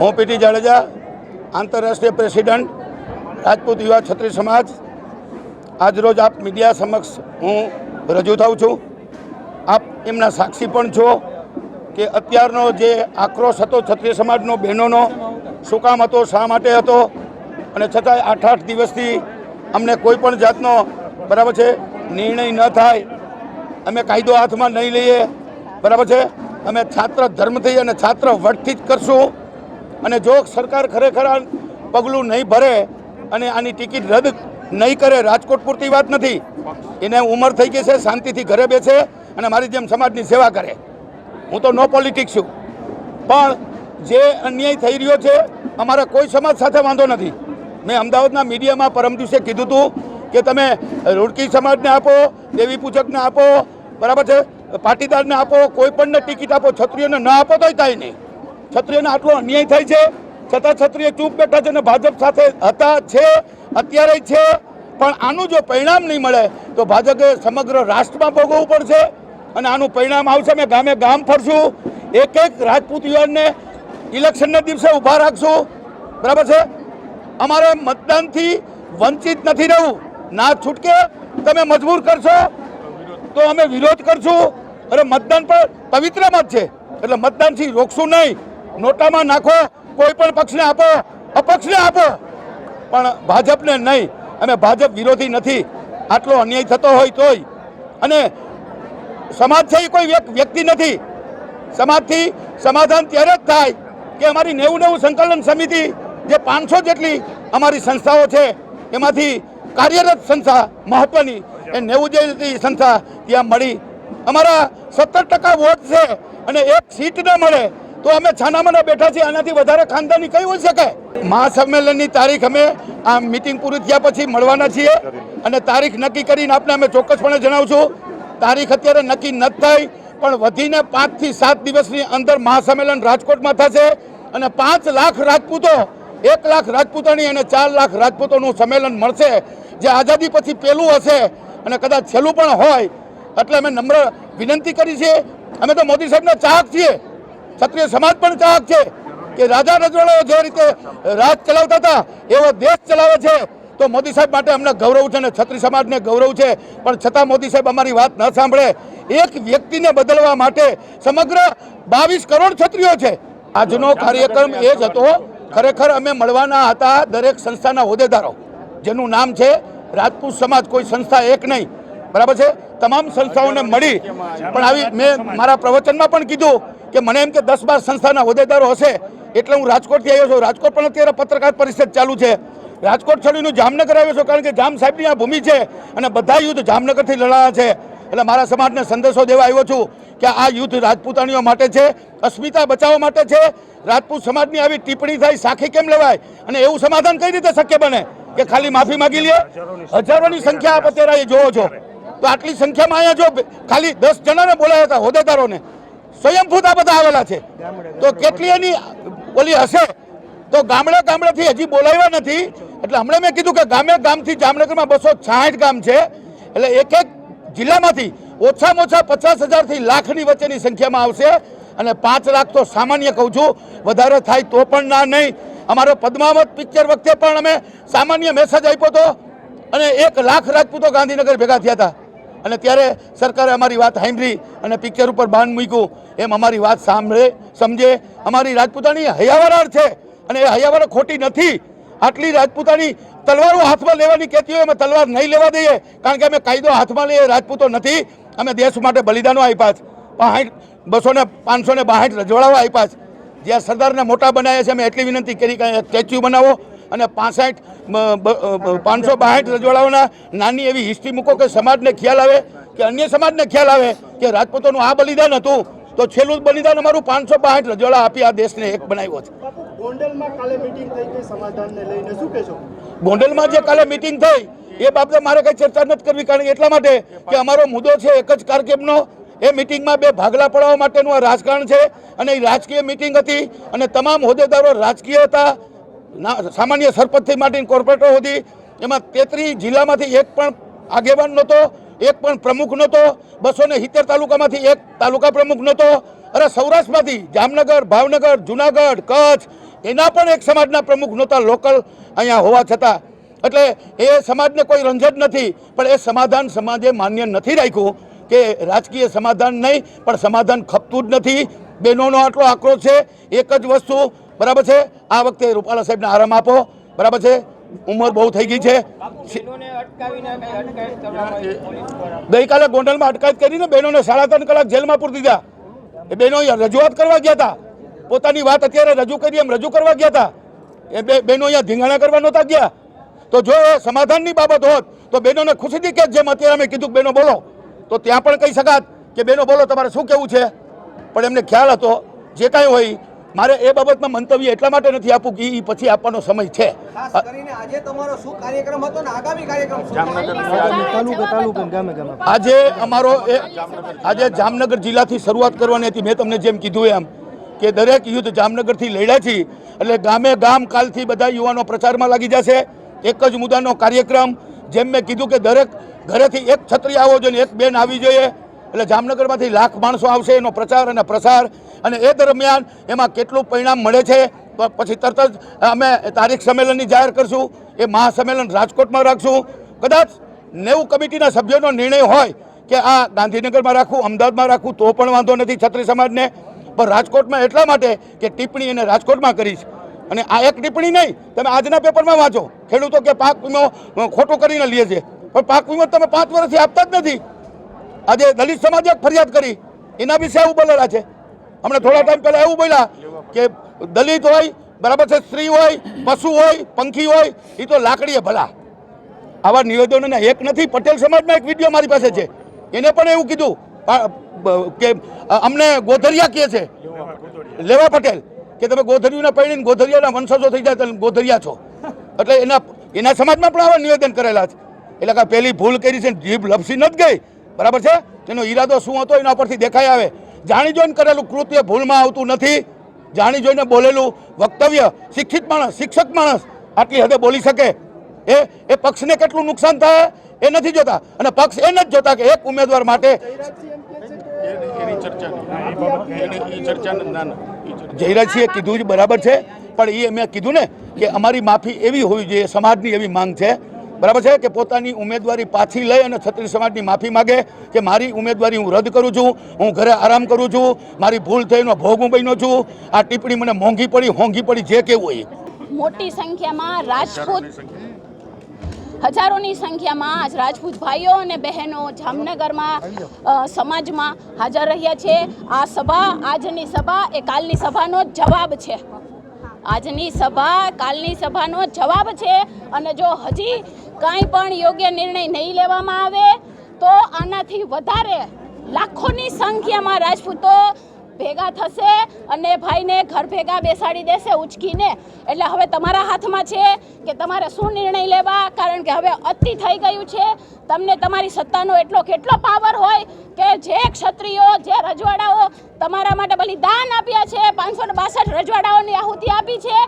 હું પીટી જાડેજા, આંતરરાષ્ટ્રીય પ્રેસિડન્ટ, રાજપૂત યુવા છત્રી સમાજ. આજરોજ આપ મીડિયા સમક્ષ હું રજૂ થાઉં છું. આપ એમના સાક્ષી પણ છો કે અત્યારનો જે આક્રોશ હતો છત્રી સમાજનો, બહેનોનો, શું કામ હતો, શા માટે હતો? અને છતાંય આઠ આઠ દિવસથી અમને કોઈ પણ જાતનો, બરાબર છે, નિર્ણય ન થાય. અમે કાયદો હાથમાં નહીં લઈએ. બરાબર છે? અમે છાત્ર ધર્મથી અને છાત્ર વટથી જ કરશું. અને જો સરકાર ખરેખર આ પગલું નહીં ભરે અને આની ટિકિટ રદ નહીં કરે, રાજકોટ પૂરતી વાત નથી, એને ઉંમર થઈ ગઈ છે, શાંતિથી ઘરે બેસે અને મારી જેમ સમાજની સેવા કરે. હું તો નો પોલિટિક્સ છું. પણ જે અન્યાય થઈ રહ્યો છે, અમારા કોઈ સમાજ સાથે વાંધો નથી. મેં અમદાવાદના મીડિયામાં પરમ દિવસે કીધું હતું કે તમે રૂડકી સમાજને આપો, દેવી પૂજકને આપો, બરાબર છે, પાટીદારને આપો, કોઈ પણને ટિકિટ આપો છત્રીઓને ન આપો, તોય કાંઈ નહીં. ક્ષત્રિયોને આટલો અન્યાય થાય છે? છતાં ક્ષત્રિય ચૂપ બેઠા છે અને ભાજપ સાથે હતા છે, અત્યારે છે. પણ આનું જો પરિણામ નહીં મળે, તો ભાજપે સમગ્ર રાષ્ટ્રમાં ભોગવવું પડશે. અને આનું પરિણામ આવશે, અમે ગામે ગામ ફરશું. એક એક રાજપૂત યુવાનને ઇલેક્શનના દિવસે ઊભા રાખશું. બરાબર છે? અમારે મતદાનથી વંચિત નથી રહેવું. ના છૂટકે તમે મજબૂર કરશો. તો અમે વિરોધ કરશું. અરે મતદાન પણ પવિત્ર મત છે. એટલે મતદાનથી રોકશું નહીં. નોટામાં નાખો, કોઈ પણ પક્ષને આપો, અપક્ષને આપો. પણ ભાજપને નહીં અમે ભાજપ વિરોધી નથી. આટલો અન્યાય થતો હોય તોય. અને સમાજ છે એ કોઈ વ્યક- વ્યક્તિ નથી. સમાજથી સમાધાન ત્યારે જ થાય કે અમારી નેવું નેવું સંકલન સમિતિ, જે પાંચસો જેટલી અમારી સંસ્થાઓ છે, એમાંથી કાર્યરત સંસ્થા મહત્વની. એ નેવું જેટલી સંસ્થા ત્યાં મળી. અમારા સત્તર ટકા વોટ છે અને એક સીટ ન મળે તો અમે છાનામાના બેઠા છીએ, આનાથી વધારે ખાનદાની કઈ હોઈ શકે? મહાસંમેલનની તારીખ અમે આ મિટિંગ પૂરી થયા પછી મળવાના છીએ અને તારીખ નક્કી કરીને આપને અમે ચોક્કસપણે જણાવશું. તારીખ અત્યારે નક્કી ન થાય પણ વધીને પાંચથી સાત દિવસની અંદર મહાસંમેલન રાજકોટમાં થશે અને પાંચ લાખ રાજપૂતો, એક લાખ રાજપૂતોની અને ચાર લાખ રાજપૂતોનું સંમેલન મળશે, જે આઝાદી પછી પહેલું હશે અને કદાચ છેલ્લું પણ હોય. એટલે અમે નમ્ર વિનંતી કરી છે. અમે તો મોદી સાહેબના ચાહક છીએ. ક્ષત્રિય સમાજ પણ ચાહક છે કે રાજા રજવાડાઓ જે રીતે રાજ ચલાવતા હતા, એવો દેશ ચલાવે છે, તો મોદી સાહેબ માટે અમને ગૌરવ છે અને છત્રી સમાજને ગૌરવ છે. પણ છતાં મોદી સાહેબ અમારી વાત ન સાંભળે. એક વ્યક્તિને બદલવા માટે સમગ્ર બાવીસ કરોડ છત્રીઓ છે. આજનો કાર્યક્રમ એ જ હતો. ખરેખર અમે મળવાના હતા દરેક સંસ્થાના હોદ્દેદારો, જેનું નામ છે રાજપૂત સમાજ, કોઈ સંસ્થા એક નહીં. બરાબર છે? તમામ સંસ્થાઓને મળી. પણ આવી મેં મારા પ્રવચનમાં પણ કીધું કે મને એમ કે દસ બાર સંસ્થાના હોદ્દેદારો હશે, એટલે હું રાજકોટથી આવ્યો છું. રાજકોટ પણ અત્યારે પત્રકાર પરિષદ ચાલુ છે. રાજકોટ છોડીને જામનગર આવ્યો છું કારણ કે જામ સાહેબની આ ભૂમિ છે અને બધા યુદ્ધ જામનગરથી લડાયા છે. એટલે મારા સમાજને સંદેશો દેવા આવ્યો છું કે આ યુદ્ધ રાજપૂતાણીઓ માટે છે, અસ્મિતા બચાવવા માટે છે. રાજપૂત સમાજની આવી ટિપ્પણી થાય, સાખી કેમ લેવાય? અને એવું સમાધાન કઈ રીતે શક્ય બને? કે ખાલી માફી માગી લે? હજારોની સંખ્યા આપ અત્યારે જોવો છો. તો આટલી સંખ્યામાં અહીંયા જો ખાલી દસ જણાને બોલાયા હતા હોદ્દેદારોને સ્વયંભૂત આ બધા આવેલા છે. તો કેટલી એની ઓલી હશે? તો ગામડે ગામડેથી હજી બોલાવ્યા નથી. એટલે હમણાં મેં કીધું કે ગામે ગામથી જામનગરમાં બસો છાંઠ ગામ છે. એટલે એક એક જિલ્લામાંથી ઓછામાં ઓછા પચાસ હજારથી લાખની વચ્ચેની સંખ્યામાં આવશે. અને પાંચ લાખ તો સામાન્ય કહું છું. વધારે થાય તો પણ ના નહીં. અમારો પદ્માવત પિક્ચર વખતે પણ અમે સામાન્ય મેસેજ આપ્યો હતો. અને એક લાખ રાજપૂતો ગાંધીનગર ભેગા થયા હતા. અને ત્યારે સરકારે અમારી વાત સાંભળી અને પિક્ચર ઉપર બાંધ મૂક્યું. એમ અમારી વાત સાંભળે, સમજે? અમારી રાજપૂતાની હૈયાવરાળ છે અને એ હૈયાવર ખોટી નથી. આટલી રાજપૂતાની તલવારો હાથમાં લેવાની કહેતી હોય, અમે તલવાર નહીં લેવા દઈએ, કારણ કે અમે કાયદો હાથમાં લઈએ, રાજપૂતો નથી. અમે દેશ માટે બલિદાનો આપ્યા છે. બાહાઠ બસો ને, પાંચસો ને બાહાઠ રજવાડાઓ આપ્યા છે. જ્યાં સરદારને મોટા બનાવ્યા છે, અમે એટલી વિનંતી કરી કે સ્ટેચ્યુ બનાવો અને પાસઠ પાંચસો બાસઠ રજવાડાઓના નાની એવી હિસ્ટ્રી મૂકો કે સમાજને ખ્યાલ આવે, કે અન્ય સમાજને ખ્યાલ આવે કે રાજપૂતોનું આ બલિદાન હતું. તો છેલ્લું બલિદાન અમારું પાંચસો બાસઠ રજવાડા આપી આ દેશને એક બનાવ્યો છે. ગોંડલમાં કાલે મીટિંગ થઈ ગઈ સમાધાનને લઈને શું કહેશો? ગોંડલમાં જે કાલે મિટિંગ થઈ એ બાબતે મારે કઈ ચર્ચા નથી કરવી કારણ કે એટલા માટે કે અમારો મુદ્દો છે એક જ કાર્યક્રમનો એ મિટિંગમાં બે ભાગલા પડાવવા માટેનું આ રાજકારણ છે અને એ રાજકીય મિટિંગ હતી અને તમામ હોદ્દેદારો રાજકીય હતા. સામાન્ય સરપંચથી માંડીને કોર્પોરેટર હતી એમાં તેત્રીસ જિલ્લામાંથી એક પણ આગેવાન નહોતો. એક પણ પ્રમુખ નહોતો બસો ને સિત્તેર તાલુકામાંથી એક તાલુકા પ્રમુખ નહોતો. અરે સૌરાષ્ટ્રમાંથી જામનગર, ભાવનગર, જુનાગઢ, કચ્છ, એના પણ એક સમાજના પ્રમુખ નહોતા લોકલ અહીંયા હોવા છતાં. એટલે એ સમાજને કોઈ રંજન નથી, પણ એ સમાધાન સમાજે માન્ય નથી રાખ્યું કે રાજકીય સમાધાન નહીં, પણ સમાધાન ખપતું જ નથી. બહેનોનો આટલો આક્રોશ છે, એક જ વસ્તુ, બરાબર છે? આ વખતે રૂપાલા સાહેબને આરામ આપો, બરાબર છે? ઉંમર બહુ થઈ ગઈ છે. ગઈકાલે ગોંડલમાં અટકાયત કરીને બહેનોને સાડા ત્રણ કલાક જેલમાં પૂરી દીધા. એ બહેનો અહીંયા રજૂઆત કરવા ગયા હતા. પોતાની વાત અત્યારે રજૂ કરી એમ રજૂ કરવા ગયા હતા. એ બે બહેનો અહીંયા ધીંગાણા કરવા નહોતા ગયા. તો જો એ સમાધાનની બાબત હોત તો બહેનોને ખુશીથી કે જેમ અત્યારે અમે કીધું કે બહેનો બોલો. તો ત્યાં પણ કહી શકાત કે બહેનો બોલો તમારે શું કહેવું છે? પણ એમને ખ્યાલ હતો જે કાંઈ હોય મારે એ બાબતમાં મંતવ્ય એટલા માટે નથી આપવું કે એ પછી આપવાનો સમય છે. આજે તમારો શું કાર્યક્રમ હતો ને આગામી કાર્યક્રમ શું છે? તાલુકા તાલુકા ગામે ગામે. આજે અમારો એ આજે જામનગર જિલ્લાથી શરૂઆત કરવાની હતી. મેં તમને જેમ કીધું એમ કે દરેક યુદ્ધ જામનગરથી લડ્યા છીએ. એટલે ગામે ગામ કાલથી બધા યુવાનો પ્રચારમાં લાગી જશે. એક જ મુદ્દાનો કાર્યક્રમ. જેમ મેં કીધું કે દરેક ઘરેથી એક છત્રી આવવો જોઈએ એક બેન આવી જોઈએ. એટલે જામનગરમાંથી લાખ માણસો આવશે એનો પ્રચાર અને પ્રસાર. અને એ દરમિયાન એમાં કેટલું પરિણામ મળે છે, તો પછી તરત જ અમે તારીખ સંમેલનની જાહેર કરશું, એ મહાસંમેલન રાજકોટમાં રાખશું. કદાચ નેવું કમિટીના સભ્યોનો નિર્ણય હોય કે આ ગાંધીનગરમાં રાખવું, અમદાવાદમાં રાખવું, તો પણ વાંધો નથી છત્રી સમાજને. પણ રાજકોટમાં એટલા માટે કે ટિપ્પણી એને રાજકોટમાં કરીશ. અને આ એક ટિપ્પણી નહીં, તમે આજના પેપરમાં વાંચો. ખેડૂતો કે પાક વીમો ખોટો કરીને લે છે. પણ પાક વીમો તમે પાંચ વર્ષથી આપતા જ નથી. આજે દલિત સમાજે ફરિયાદ કરી, એના વિશે આવું બોલેલા છે. હમણાં થોડા ટાઈમ પહેલા એવું બોલ્યા કે દલિત હોય, બરાબર છે, સ્ત્રી હોય, પશુ હોય, પંખી હોય એ તો લાકડીએ ભલા. આવા નિવેદનોના એક નથી, પટેલ સમાજમાં એક વીડિયો મારી પાસે છે. એને પણ એવું કીધું કે અમને ગોધરિયા કહે છે. લેવા પટેલ, કે તમે ગોધરીઓના પૈણીને ગોધરિયાના વંશજો થઈ જાય તમે ગોધરિયા છો. એટલે એના એના સમાજમાં પણ આવા નિવેદન કરેલા છે. એટલે કે પહેલી ભૂલ કરી છે જીભ લપસી નથી ગઈ. બરાબર છે? તેનો ઈરાદો શું હતો એના પરથી દેખાઈ આવે. જાણી જોઈને કરેલું કૃત્ય ભૂલમાં આવતું નથી. જાણી જોઈને બોલેલું વક્તવ્ય શિક્ષિત માણસ, શિક્ષક માણસ આટલી હદે બોલી શકે. એ એ પક્ષને કેટલું નુકસાન થાય એ નથી જોતા. અને પક્ષ એ નથી જોતા કે એક ઉમેદવાર માટે જયરાજસિંહે કીધું જ બરાબર છે. પણ એ મેં કીધું ને કે અમારી માફી એવી હોવી જોઈએ, સમાજની એવી માંગ છે બરાબર છે કે પોતાની ઉમેદવારી પાછી લઈ અને છત્રી સમાજની માફી માગે કે મારી ઉમેદવારી હું રદ કરું છું હું ઘરે આરામ કરું છું મારી ભૂલ થઈનો ભોગ હું બન્યો છું આ ટિપ્પણી મને મોંઘી પડી હોંઘી પડી જે કેવું હોય મોટી સંખ્યામાં રાજપૂત હજારોની સંખ્યામાં આજ રાજપૂત ભાઈઓ અને બહેનો જામનગરમાં સમાજમાં હાજર રહ્યા છે. આ સભા આજની સભા એ કાલની સભાનો જ જવાબ છે. આજની સભા કાલની સભાનો જવાબ છે. અને જો હજી કાંઈ પણ યોગ્ય નિર્ણય નહીં લેવામાં આવે, તો આનાથી વધારે લાખોની સંખ્યામાં રાજપૂતો ભેગા થશે અને ભાઈને ઘર ભેગા બેસાડી દેશે ઉચકીને. એટલે હવે તમારા હાથમાં છે કે તમારે શું નિર્ણય લેવા? કારણ કે હવે અતિ થઈ ગયું છે. તમને તમારી સત્તાનો એટલો કેટલો પાવર હોય કે જે ક્ષત્રિયો, જે રજવાડાઓ તમારા માટે બલિદાન આપ્યા છે, પાંચસો ને બાસઠ રજવાડાઓની આહુતિ આપી છે,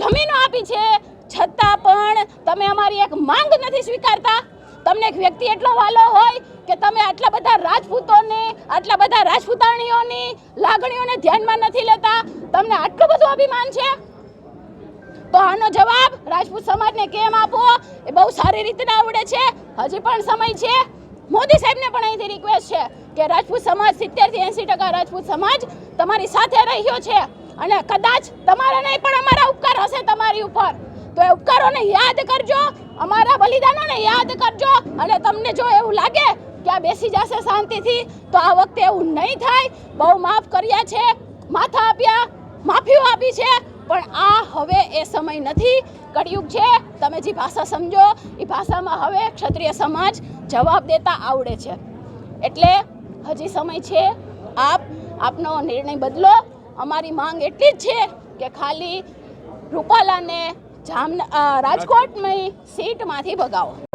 જમીનો આપી છે છતાં પણ તમે અમારી એક માંગ નથી સ્વીકારતા. તમને એક વ્યક્તિ એટલો વાલો હોય કે તમે આટલા બધા રાજપૂતોને, આટલા બધા રાજપૂતાણીઓની લાગણીઓને ધ્યાનમાં નથી લેતા. તમને આટલું બધું અભિમાન છે? તો આનો જવાબ રાજપૂત સમાજને કેમ આપવો એ બહુ સારી રીતના આવડે છે. હજી પણ સમય છે. મોદી સાહેબને પણ અહીંથી રિક્વેસ્ટ છે કે રાજપૂત સમાજ સિત્તેરથી એંસી ટકા રાજપૂત સમાજ તમારી સાથે રહ્યો છે. અને કદાચ તમારા નહીં, પણ અમારા ઉપકાર હશે તમારી ઉપર. તો એ ઉપકારોને યાદ કરજો, અમારા બલિદાનોને યાદ કરજો અને તમને જો એવું લાગે કે આ બેસી જશે શાંતિથી, તો આ વખતે એવું નહીં થાય. બહુ માફ કર્યા છે, માથા આપ્યા, માફીઓ આપી છે, પણ આ હવે એ સમય નથી. કળિયુગ છે, તમે જે ભાષા સમજો, એ ભાષામાં હવે ક્ષત્રિય સમાજ જવાબ દેતા આવડે છે. એટલે હજી સમય છે, આપ આપનો નિર્ણય બદલો. અમારી માંગ એટલી જ છે કે ખાલી રૂપાલાને જામ રાજકોટની સીટમાંથી ભગાવો.